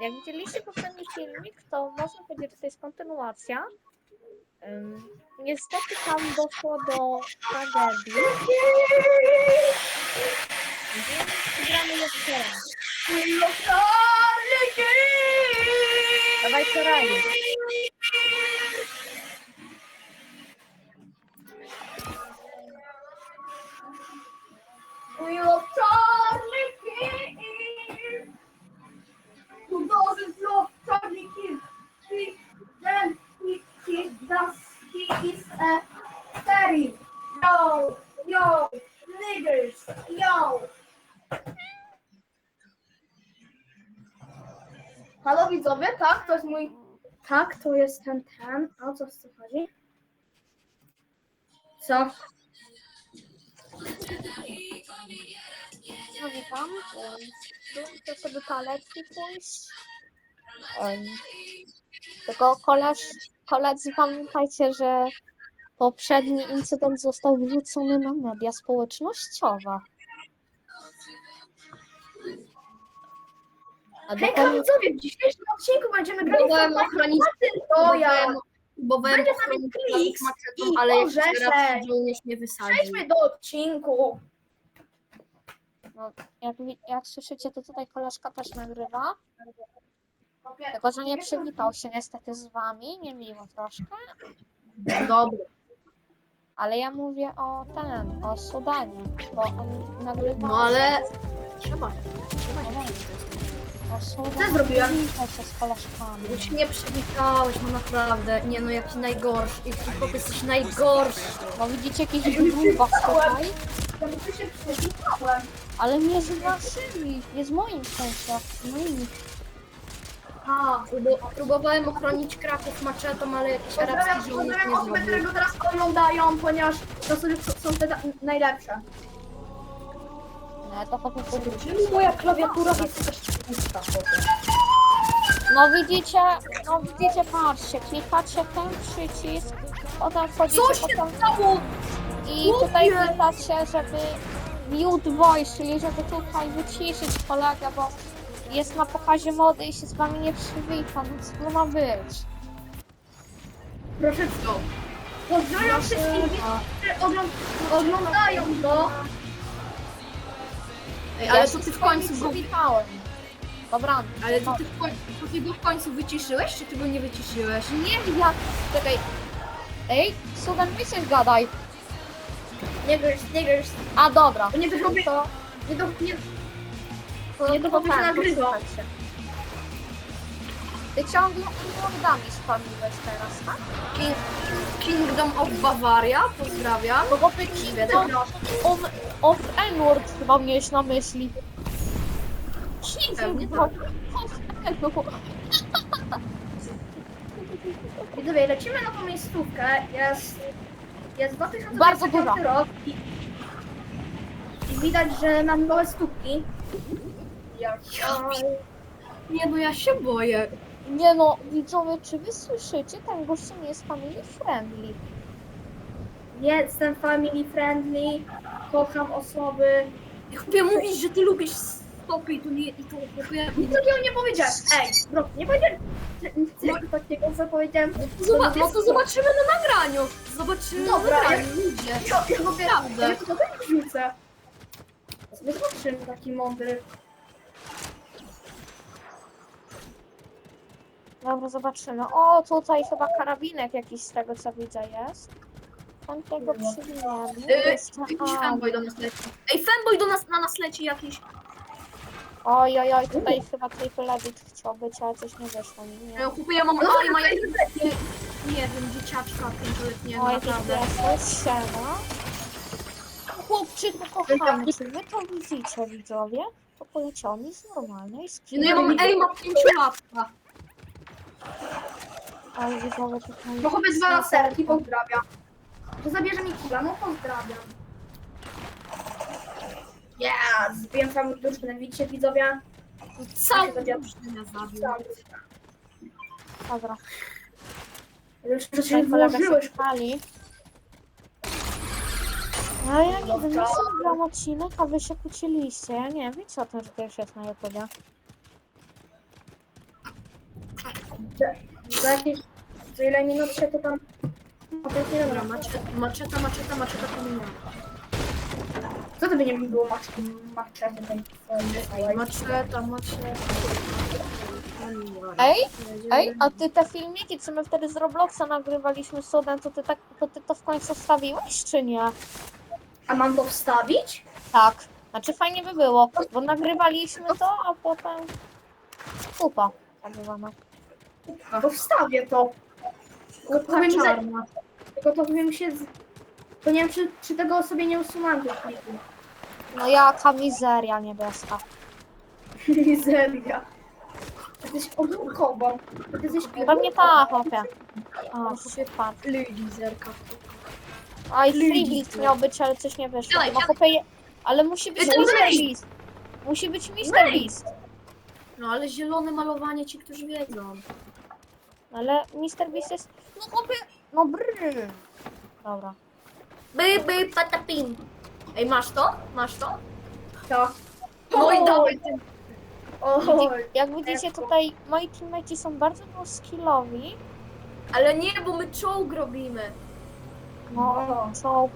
Jak widzieliście poprzedni filmik, to można powiedzieć, że to jest kontynuacja. Niestety tam doszło do tragedii. Więc gramy jeszcze raz. Dawajcie rally. We love Tak, to jest ten ten. O co z tym chodzi? Co? No witam. chcę do toaletki pójść. Em, Tylko koleż, koledzy pamiętajcie, że poprzedni incydent został wrzucony na media społecznościowe. Hejka widzowie, w dzisiejszym odcinku będziemy grali Próbowałem w ochronić, to ja. próbowałem Będzie z ochronić nami Klix maczetą, i ale Orzeszek. żołnierz mnie wysadził. Przejdźmy do odcinku. no, jak, wi- jak słyszycie, to tutaj koleżka też nagrywa. Tylko, że nie przywitał się niestety z wami, niemiło troszkę. Dobra. Ale ja mówię o ten, o Sudanie, bo on nagrywa. No ale trzeba. O Sudanie. Co zrobiłem? Przywitaj się z koleżkami. Bo się nie przywitałeś, no naprawdę. Nie no, jaki najgorszy. Jaki chłop jesteś najgorszy. No widzicie jakiś grubas tutaj, ale nie z waszymi, nie z moim w sensie, moimi. A, Próbu- Próbowałem ochronić Kraków maczetą, ale jakiś pozdrawiam, arabski żołnierz pozdrawiam nie osoby, które zrobił. go teraz oglądają, ponieważ to są, są te na- najlepsze. Nie, to po prostu Czyli moja klawiatura jest też pusta. No widzicie, no widzicie, patrzcie, klikacie ten przycisk, potem wchodzicie Co się potem stało? i tutaj klikacie, żeby mute voice, czyli żeby tutaj wyciszyć kolegę, bo jest na pokazie mody i się z wami nie przywita, no co to ma być? Proszę co? Pozdrawiam wszystkich, którzy ogląd- oglądają to. Ej, Ja ale się to ty z w wami końcu go... przywitałem. Dobra, Ale no, to ty, w końcu, to ty go w końcu wyciszyłeś, czy ty go nie wyciszyłeś? nie jak, czekaj, ej, Sudan, się gadaj. Nie wiesz, nie wiesz. A dobra, Nie wychodzę. to Nie do, nie, To Nie, to to potem tak, nagrywa. posłuchajcie. Ty ciągle N-wordami spamiłeś teraz, tak? King, Kingdom of Bavaria, pozdrawiam. Bo ty Kingdom of, of N-word chyba miałeś na myśli. Kingdom of N-word. Widzowie, lecimy na tą miejscówkę. Jest, jest 2025 Bardzo duża. rok i, i widać, że mam małe stópki. Jak, Nie no, ja się boję. Nie no, widzowie, czy wy słyszycie? Ten gościu nie jest family friendly. jestem family friendly, kocham osoby. Chłopie, mówisz, że ty lubisz stopy i to nie... I to chłopie... Nic takiego nie powiedziałem. Ej, bro, nie powiedziałem No. nic takiego, co powiedziałem. Zobacz, no to zobaczymy na nagraniu. Zobaczymy Dobra, na nagraniu, ludzie. Ja, ja mówię, Naprawdę. ja to sobie wrzucę. Sobie zobaczymy taki mądry. Dobra, zobaczymy. O, tutaj chyba karabinek jakiś z tego co widzę jest. Tam tego jakiś A. fanboy do nas leci. Ej, fanboy do nas, na nas leci jakiś. Oj, oj, oj, tutaj chyba triple edit chciał być, ale coś nie wyszło mi. Nie. chłopie, ja mam... No, Oj, ma to nie, nie wiem, dzieciaczka pięcioletniego, Oj, naprawdę. jesteś, siema. Chłopczyku kochany, czy wy to widzicie, widzowie? To poleciony z normalnej No skrzyni. ja mam, ej, ma pięciolatka. Oj, widzowie, tutaj... No chowy dwa laserki, pozdrawiam. To zabierze mi kula, no pozdrawiam. Yeah, zbiłem całą drużynę, widzicie widzowie? Całą drużynę zabił. Całą. Dobra, Już że się tutaj kolega się włożyłeś. chwali. No ja nie wiem, ja sobie gram odcinek, a wy się kłóciliście. Ja nie wiem, wiecie o tym, że to już jest na YouTubie. Za jakieś... Za ile minut się to tam... To jest nie Dobra, dobra. maczeta, maczeta, maczeta, maczeta pominiona. Co to by nie było macz... maczety tej Ej, maczeta, maczeta. Ej, Ej, a ty te filmiki, co my wtedy z Robloxa nagrywaliśmy Sodem, to ty tak, to ty to w końcu wstawiłeś, czy nie? A mam to wstawić? Tak. Znaczy fajnie by było, bo nagrywaliśmy to, a potem... Kupa. Tak zwana. To wstawię to. Tylko to Kupa za... czarna. Tylko to powiem się... Z... To nie wiem, czy, czy tego sobie nie usunąłem tych plików. No jaka mizeria niebieska. Mizeria. Jesteś ogórkową. Ty jesteś Pewnie ta, chłopie. O, super. Lizerka. Oj, free beat miał być, ale coś nie wyszło. No chłopie, je- ale musi być Ej, to Mr. weź. Beast. Musi być Mr. Weź. Beast. No ale zielone malowanie ci, którzy wiedzą. Ale Mr. Beast jest... No chłopie, no brrr. Dobra. By, by, patapim. Ej, masz to? Masz to? To. No i dawaj ty. Oj. Jak widzicie tutaj, moi teammates są bardzo no skillowi. Ale nie, bo my czołg robimy. No, No. co?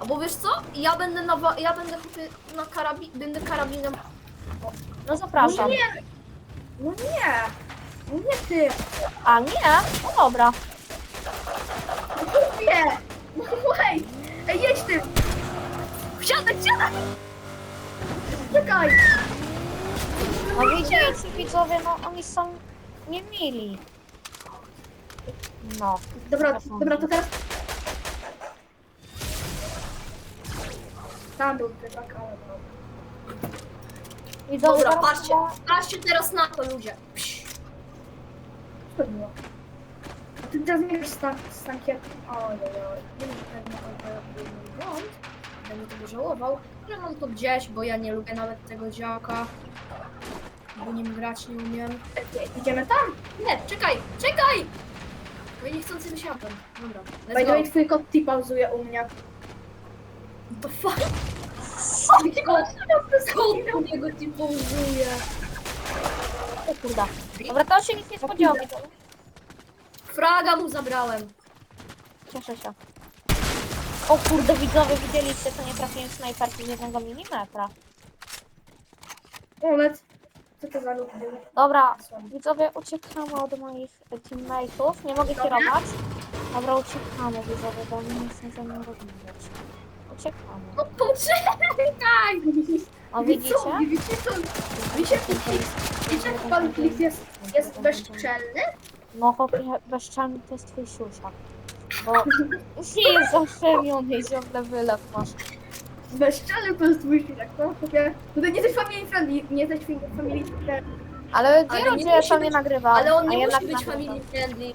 Albo wiesz co? Ja będę na, wa- ja będę chłopie na karabi, będę karabinem. No No zapraszam. nie. No nie. No nie ty. A nie? No dobra. Nie. No. Ej, jedź ty. Wsiadaj, wsiadaj! Czekaj. No widzicie widzowie, no oni są niemili. No. Dobra, dobra, to teraz... Tam był tak, ale dobra. Widzowie, Dobra, zaraz patrzcie, patrzcie teraz na to ludzie. Psz. Co to było? A ty teraz nie wiesz stan, stankiet... Oj, oj, oj. Nie wiem, pewnie to był mój błąd. Będę tego żałował. Ale mam to gdzieś, bo ja nie lubię nawet tego działka. Bo nim grać nie umiem. Idziemy tam? Nie, czekaj, czekaj! Bo ja niechcący wysiadłem. Dobra, By let's the go. twój kot ti pauzuje u mnie. To fuck. Skąd u niego ci połzuje? O kurde. Dobra, to się nic nie spodziewa. widzowie. Fraga mu zabrałem. Cieszę się. O kurde, widzowie, widzieliście, to nie trafiłem snajperki z jednego milimetra. Moment. Co to za był? Dobra, widzowie, uciekamy od moich teammateów. Nie mogę kierować. Dobra, uciekamy, widzowie, bo oni nie chcą ze mną rozmawiać. Uciekamy. No poczekaj! O, widzicie? Widzicie co? Widzicie, widzicie jak pan Klik jest, jest bezczelny? No, chłopie, bezczelny to jest twój siusiak. Bo nie jest zaszczemiony i ciągle wylew masz. Bezczelny to jest twój silek, no chłopie. Tutaj nie jesteś family friendly, nie jesteś family friendly. Ale Ale wielu nie musi to nie być- nagrywa. Ale on a nie jednak musi być nagrywa. family friendly.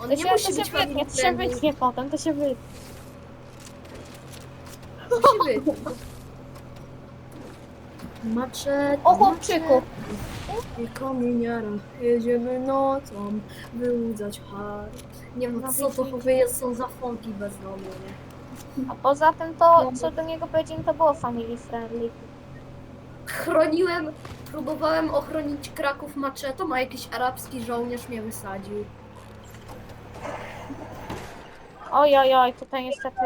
On To nie się, musi to się być family wytnie, to się friendly. wytnie potem, to się wytnie. Musi być. Maczet. O chłopczyku! I kamieniara. Jedziemy nocą, wyłudzać har. Nie wiem, No co to chłopie są za fonki bezdomne. nie? A poza tym to, co do niego powiedziałem, to było family friendly. Chroniłem, próbowałem ochronić Kraków maczetą, a jakiś arabski żołnierz mnie wysadził. Oj, oj, oj, tutaj niestety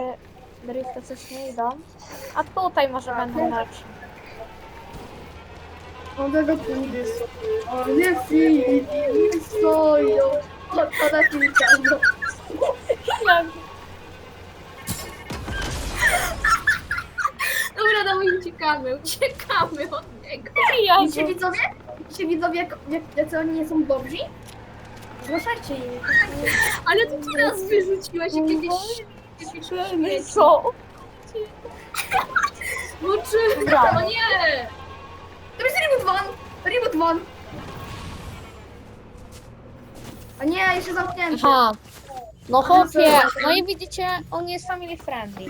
drifty coś nie idą. A tutaj może będą lepsze. On tego pójdzie sobie. On nie Filip, nie stoją. Odpada Filipka, no. Dobra, dawaj uciekamy, uciekamy od niego. Widzicie widzowie? Widzicie widzowie, jak, jak, jacy oni nie są dobrzy? Zgłaszajcie im. Ale ty teraz wyrzuciłeś jakieś... jakieś Co? No czy... No nie! To jest reboot one! Reboot one! A nie, jeszcze zamknięty. Aha. No chłopie, no i widzicie, on jest family friendly.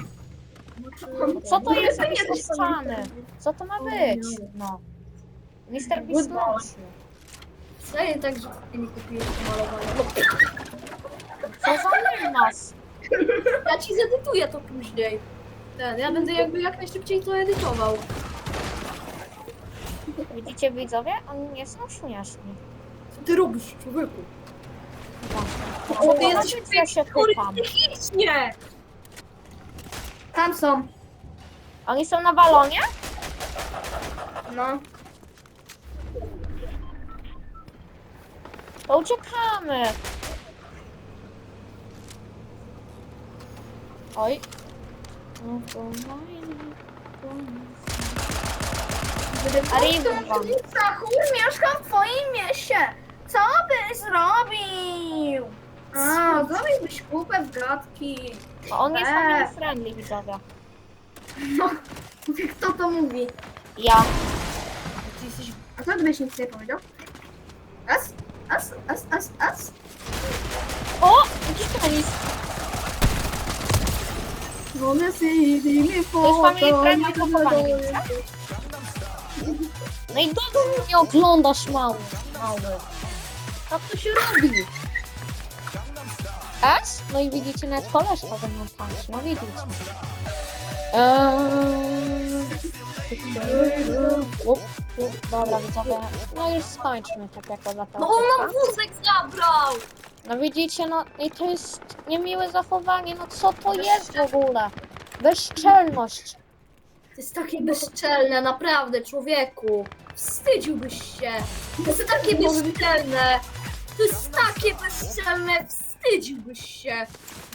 Co to jest ściany? Co to ma być? No. Mr. Beast mocny. Serio tak, że nie kupiłeś Co za mimas? ja ci zedytuję to później. Ten, ja będę jakby jak najszybciej to edytował. Widzicie widzowie? Oni nie są śmieszni. ty robisz, człowieku? O, ty jesteś ja się pytam. psychicznie! Tam są. Oni są na balonie? No. To uciekamy. Oj. Arriba. Zachór mieszka w twoim mieście. Co byś zrobił? Zrobiłbyś kupę w gadki. On jest Eee. family friendly, widzowie. No, kto to mówi? Ja. Ty jesteś... A co gdybyś nic nie powiedział? As, as, as, as, as. O! Jakiś penis. Nie see me jest family friendly pochowanie, No i dobrze mnie oglądasz, mały. Mały. Tak to się robi. S? No i widzicie, nawet koleżka ze mną tańczy. No widzicie. Eee... Up, up, Dobra, widzowie. No już skończmy tak jako za No on nam wózek zabrał! No widzicie, no i to jest niemiłe zachowanie. No co to jest w ogóle? Bezczelność. To jest takie bezczelne, naprawdę, człowieku. Wstydziłbyś się. To jest takie bezczelne. To jest takie bezczelne, wstydziłbyś się.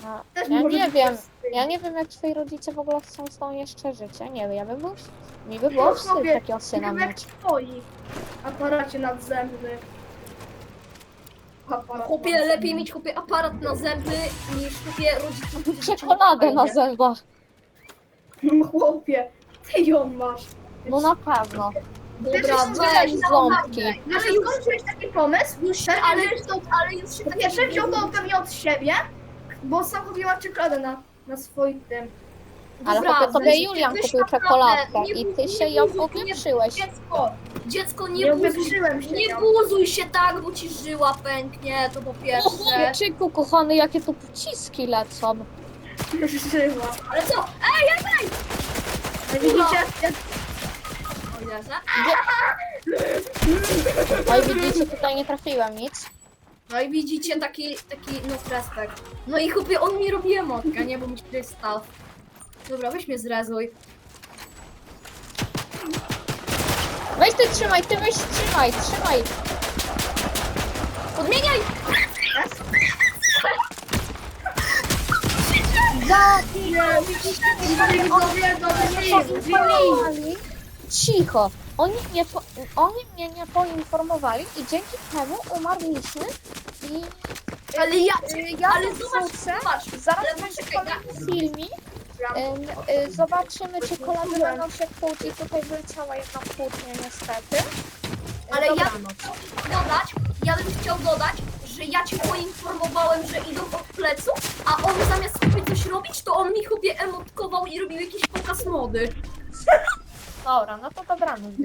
No, Też ja może nie być wiem. wstyd. Ja nie wiem, jak twoi rodzice w ogóle chcą z tą jeszcze żyć. Ja nie wiem, ja bym był... Mi by było No, wstyd chłopie, takiego syna Jak mieć. twoi aparacie nadzemny. Aparat Chłopie, nadzemny. lepiej mieć chłopie aparat na zęby niż chłopie rodziców. Czekoladę na zębach. No chłopie, ty ją masz. No na pewno. Dobra, weź, ząbki. Znaczy, skończyłeś taki pomysł, Już, Pewnie ale, ale już się tak pierwsze wziął to pewnie od siebie, bo sam kupiła czekoladę na, na swój tym. Ale Dobra, chłopie, tobie weź- Julian weź kupił naprawdę, czekoladkę nie i ty się ją buzuj, nie- opieprzyłeś. Dziecko, dziecko, nie, Nie buzuj, uwierzyłem się nie nią. buzuj się tak, bo ci żyła pęknie, to po O pierwsze. chłopczyku kochany, jakie tu pociski lecą. Żyła. Ale co? Ej, ej, ej! No widzicie? O Jezu. No i widzicie, tutaj nie trafiłem nic. No i widzicie taki, taki, no respekt. No i chłopie, on mi robi emotkę, nie, bo mi się stał. Dobra, weź mnie zrezuj. Weź ty trzymaj, ty weź trzymaj, trzymaj. Odmieniaj! Nie, widzicie? Widzowie, dobrze, poinformowali. Cicho. Oni, nie po, oni mnie nie poinformowali i dzięki temu umarliśmy i Ale ja, y, ja ale zobacz, zobacz. zaraz będzie kolejny filmik. Y, zobaczymy, czy koledzy będą się kłócić. Tutaj wyleciała jedna kłótnia niestety. Y, Ale ja bym chciał dodać, ja bym chciał dodać, że ja cię poinformowałem, że idą od plecu, a on zamiast sobie coś robić, to on mi chłopie emotkował i robił jakiś pokaz mody. Dobra, no to dobranoc.